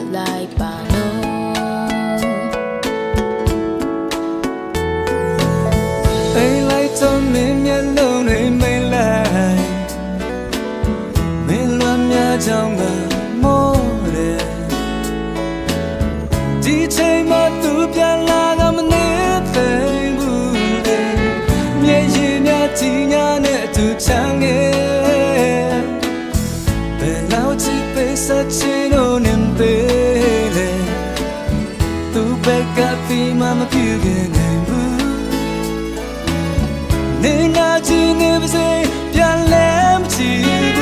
Life. ကပ်ပြီးမှမပြူခင်နိုင်ဘူးနေနာချင်နေပါစေပြန်လဲမချီဘူး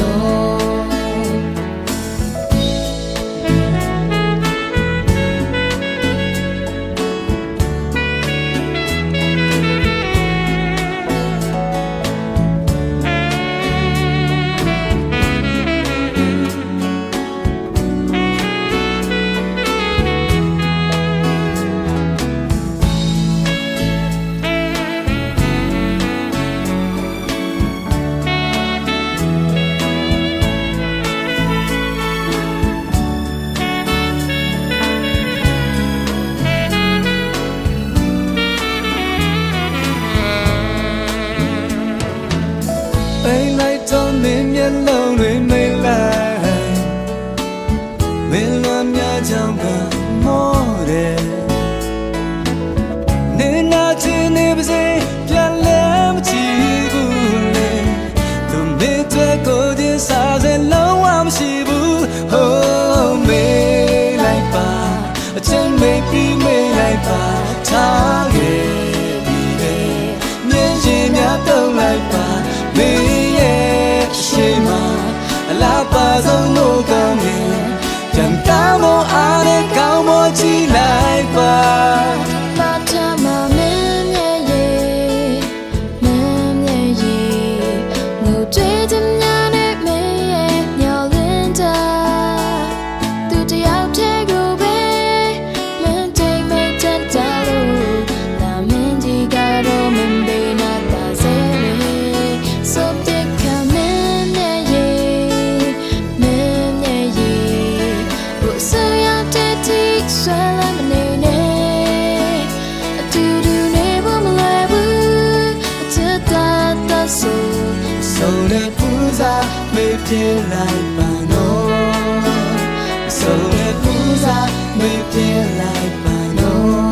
မင်းရဲ့ရှိမှအလားပါဆုံးလို့ musa me pie like pano so me musa me pie like pano